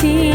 tea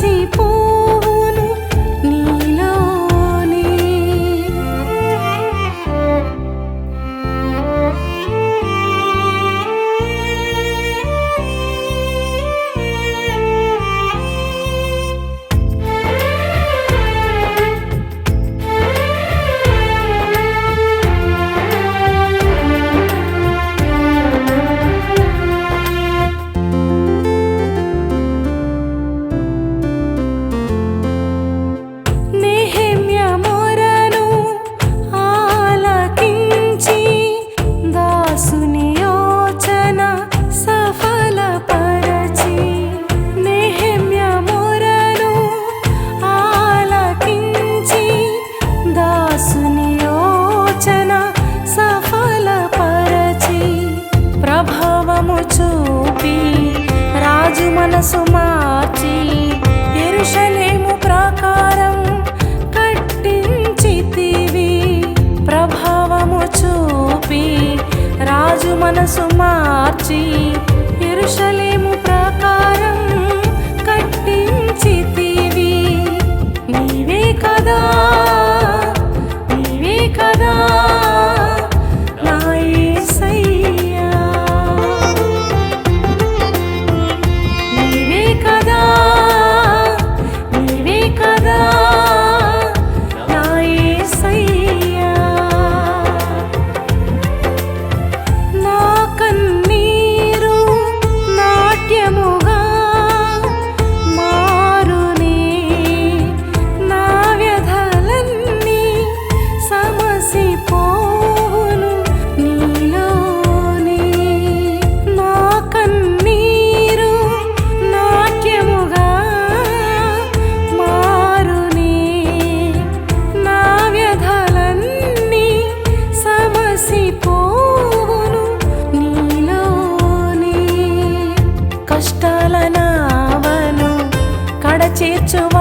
喜欢 మనసు మార్చి ఎరుషలేము ప్రాకారం కట్టించితివి ప్రభావము చూపి రాజు మనసు మార్చి ఎరుషలేము to